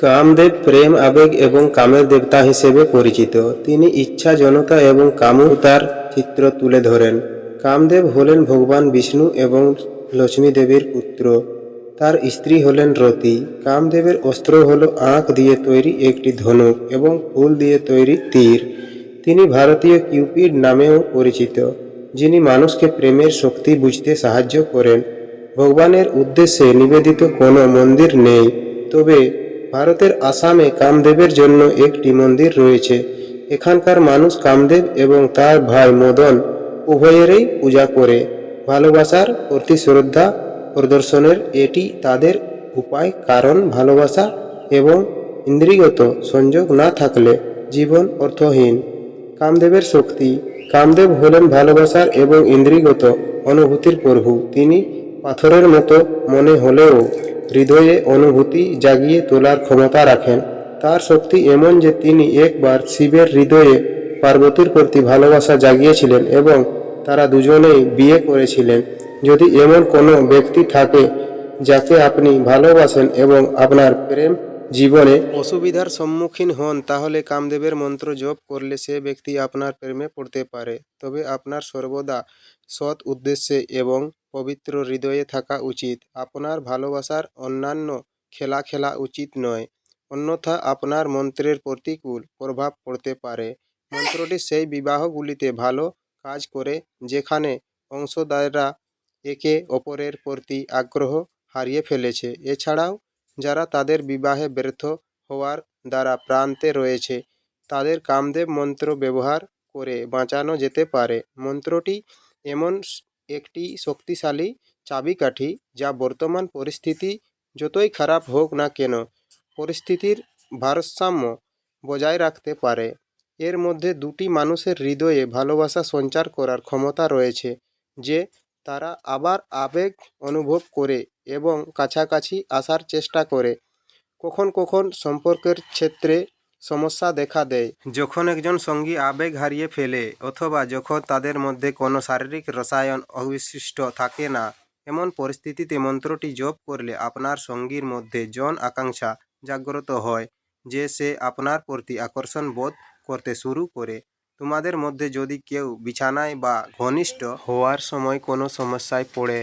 কামদেব প্রেম, আবেগ এবং কামের দেবতা হিসেবে পরিচিত। তিনি ইচ্ছা জনতা এবং কামুতার চিত্র তুলে ধরেন। কামদেব হলেন ভগবান বিষ্ণু এবং লক্ষ্মী দেবীর পুত্র। তার স্ত্রী হলেন রতি। কামদেবের অস্ত্র হল আঁখ দিয়ে তৈরি একটি ধনুক এবং ফুল দিয়ে তৈরি তীর। তিনি ভারতীয় কিউপিড নামেও পরিচিত, যিনি মানুষকে প্রেমের শক্তি বুঝতে সাহায্য করেন। ভগবানের উদ্দেশ্যে নিবেদিত কোনো মন্দির নেই, তবে ভারতের আসামে কামদেবের জন্য একটি মন্দির রয়েছে। এখানকার মানুষ কামদেব এবং তার ভাই মদন উভয়েরই পূজা করে। ভালোবাসার প্রতি শ্রদ্ধা প্রদর্শনের এটি তাদের উপায়, কারণ ভালোবাসা এবং ইন্দ্রিয়গত সংযোগ না থাকলে জীবন অর্থহীন। কামদেবের শক্তি, কামদেব হলেন ভালোবাসার এবং ইন্দ্রিগত অনুভূতির প্রভু। তিনি পাথরের মতো মনে হলেও হৃদয়ে অনুভূতি জাগিয়ে তোলার ক্ষমতা রাখেন। তার শক্তি এমন যে তিনি একবার শিবের হৃদয়ে পার্বতীর প্রতি ভালোবাসা জাগিয়েছিলেন এবং তারা দুজনেই বিয়ে করেছিলেন। যদি এমন কোনো ব্যক্তি থাকে যাকে আপনি ভালোবাসেন এবং আপনার প্রেম জীবনে অসুবিধার সম্মুখীন হন, তাহলে কামদেবের মন্ত্র জপ করলে সে ব্যক্তি আপনার প্রেমে পড়তে পারে। তবে আপনার সর্বদা সৎ উদ্দেশ্যে এবং পবিত্র হৃদয়ে থাকা উচিত। আপনার ভালোবাসার অন্যান্য খেলা খেলা উচিত নয়, অন্যথা আপনার মন্ত্রের প্রতিকূল প্রভাব পড়তে পারে। মন্ত্রটি সেই বিবাহগুলিতে ভালো কাজ করে, যেখানে অংশদাররা একে অপরের প্রতি আগ্রহ হারিয়ে ফেলেছে। এছাড়াও যারা তাদের বিবাহে ব্যর্থ হওয়ার দ্বারা প্রান্তে রয়েছে, তাদের কামদেব মন্ত্র ব্যবহার করে বাঁচানো যেতে পারে। মন্ত্রটি এমন একটি শক্তিশালী চাবিকাঠি যা বর্তমান পরিস্থিতি যতই খারাপ হোক না কেন, পরিস্থিতির ভারসাম্য বজায় রাখতে পারে। এর মধ্যে দুটি মানুষের হৃদয়ে ভালোবাসা সঞ্চার করার ক্ষমতা রয়েছে, যে তারা আবার আবেগ অনুভব করে এবং কাছাকাছি আসার চেষ্টা করে। কখন কখন সম্পর্কের ক্ষেত্রে সমস্যা দেখা দেয়। যখন একজন সঙ্গী আবেগ হারিয়ে ফেলে অথবা যখন তাদের মধ্যে কোনো শারীরিক রসায়ন অবশিষ্ট থাকে না, এমন পরিস্থিতিতে মন্ত্রটি জপ করলে আপনার সঙ্গীর মধ্যে জন আকাঙ্ক্ষা জাগ্রত হয় যে সে আপনার প্রতি আকর্ষণ বোধ করতে শুরু করে। তোমাদের মধ্যে যদি কেউ বিছানায় বা ঘনিষ্ঠ হওয়ার সময় কোনো সমস্যায় পড়ে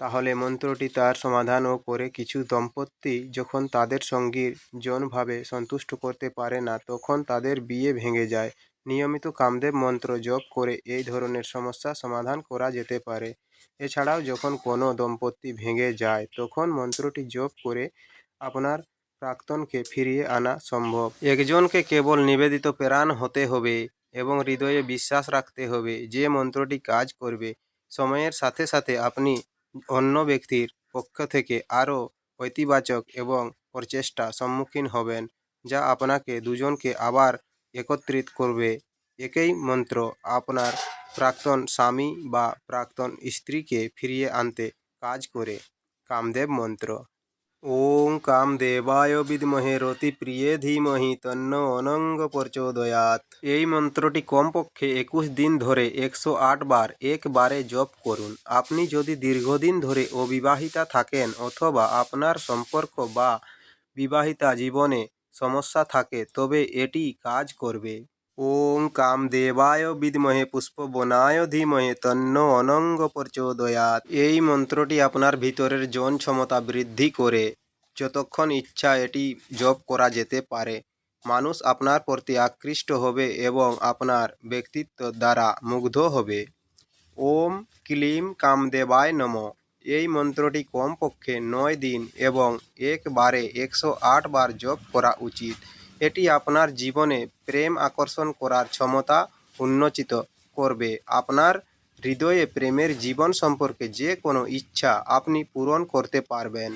তাহলে মন্ত্রটি তার সমাধানও করে কিছু দম্পতি যখন তাদের সঙ্গীর যৌনভাবে সন্তুষ্ট করতে পারে না, তখন তাদের বিয়ে ভেঙে যায়। নিয়মিত কামদেব মন্ত্র জপ করে এই ধরনের সমস্যা সমাধান করা যেতে পারে। এছাড়াও যখন কোনো দম্পতি ভেঙে যায়, তখন মন্ত্রটি জপ করে আপনার প্রাক্তনকে ফিরিয়ে আনা সম্ভব। একজনকে কেবল নিবেদিত প্রাণ হতে হবে এবং হৃদয়ে বিশ্বাস রাখতে হবে যে মন্ত্রটি কাজ করবে। সময়ের সাথে সাথে আপনি অন্য ব্যক্তির পক্ষ থেকে আরও ঐতিবাচক এবং প্রচেষ্টা সম্মুখীন হবেন, যা আপনাকে দুজনকে আবার একত্রিত করবে। একই মন্ত্র আপনার প্রাক্তন স্বামী বা প্রাক্তন স্ত্রীকে ফিরিয়ে আনতে কাজ করে। কামদেব মন্ত্র ওং কামদেবায় বিদ্মহে রতি প্রিয়ে ধীমহি তন্ন অনঙ্গ প্রচোদয়াত এই মন্ত্রটি কমপক্ষে একুশ দিন ধরে একশো আট বার একবারে জপ করুন। আপনি যদি দীর্ঘদিন ধরে অবিবাহিতা থাকেন অথবা আপনার সম্পর্ক বা বিবাহিতা জীবনে সমস্যা থাকে, তবে এটি কাজ করবে। ওং কামদেবায় বিদ্মহে পুষ্পবনায় ধীমহে তন্ন অনঙ্গ প্রচোদয়াত এই মন্ত্রটি আপনার ভিতরের জন ক্ষমতা বৃদ্ধি করে, যতক্ষণ ইচ্ছা এটি জপ করা যেতে পারে। মানুষ আপনার প্রতি আকৃষ্ট হবে এবং আপনার ব্যক্তিত্ব দ্বারা মুগ্ধ হবে। ওম ক্লিম কামদেবায় নম। এই মন্ত্রটি কমপক্ষে নয় দিন এবং একবারে একশো আট বার জপ করা উচিত। এটি আপনার জীবনে প্রেম আকর্ষণ করার ক্ষমতা উন্নচিত করবে। আপনার হৃদয়ে প্রেমের জীবন সম্পর্কে যে কোনো ইচ্ছা আপনি পূরণ করতে পারবেন।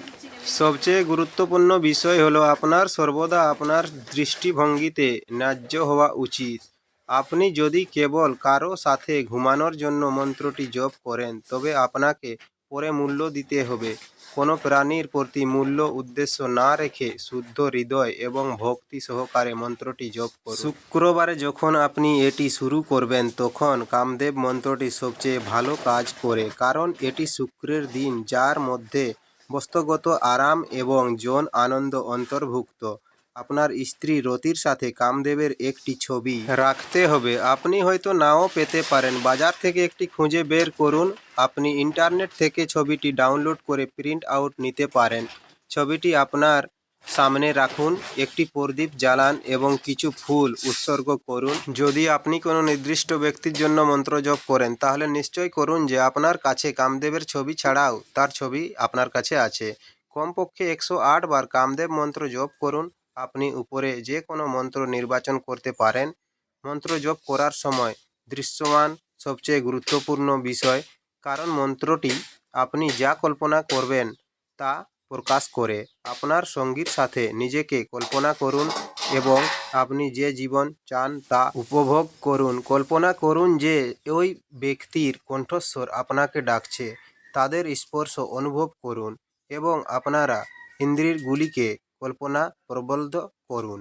সবচেয়ে গুরুত্বপূর্ণ বিষয় হলো আপনার সর্বদা আপনার দৃষ্টিভঙ্গিতে ন্যায্য হওয়া উচিত। আপনি যদি কেবল কারও সাথে ঘুমানোর জন্য মন্ত্রটি জপ করেন, তবে আপনাকে পরে মূল্য দিতে হবে। কোনো প্রাণীর প্রতি মূল্য উদ্দেশ্য না রেখে শুদ্ধ হৃদয় এবং ভক্তি সহকারে মন্ত্রটি জপ করুন। শুক্রবারে যখন আপনি এটি শুরু করবেন, তখন কামদেব মন্ত্রটি সবচেয়ে ভালো কাজ করে, কারণ এটি শুক্রের দিন, যার মধ্যে বস্তুগত আরাম এবং যৌন আনন্দ অন্তর্ভুক্ত। আপনার স্ত্রী রতির সাথে কামদেবের একটি ছবি রাখতে হবে। আপনি হয়তো নাও পেতে পারেন। বাজার থেকে একটি খুঁজে বের করুন। আপনি ইন্টারনেট থেকে ছবিটি ডাউনলোড করে প্রিন্ট আউট নিতে পারেন। ছবিটি আপনার সামনে রাখুন। একটি প্রদীপ জ্বালান এবং কিছু ফুল উৎসর্গ করুন। যদি আপনি কোনো নির্দিষ্ট ব্যক্তির জন্য মন্ত্র জপ করেন, তাহলে নিশ্চয় করুন যে আপনার কাছে কামদেবের ছবি ছাড়াও তার ছবি আপনার কাছে আছে। কমপক্ষে একশো আট বার কামদেব মন্ত্র জপ করুন। আপনি উপরে যে কোনো মন্ত্র নির্বাচন করতে পারেন। মন্ত্র জপ করার সময় দৃশ্যমান সবচেয়ে গুরুত্বপূর্ণ বিষয়, কারণ মন্ত্রটি আপনি যা কল্পনা করবেন তা প্রকাশ করে আপনার সঙ্গীর সাথে নিজেকে কল্পনা করুন এবং আপনি যে জীবন চান তা উপভোগ করুন। কল্পনা করুন যে ওই ব্যক্তির কণ্ঠস্বর আপনাকে ডাকছে, তাদের স্পর্শ অনুভব করুন এবং আপনারা ইন্দ্রিয়গুলিকে কল্পনা প্রবলদ করুন।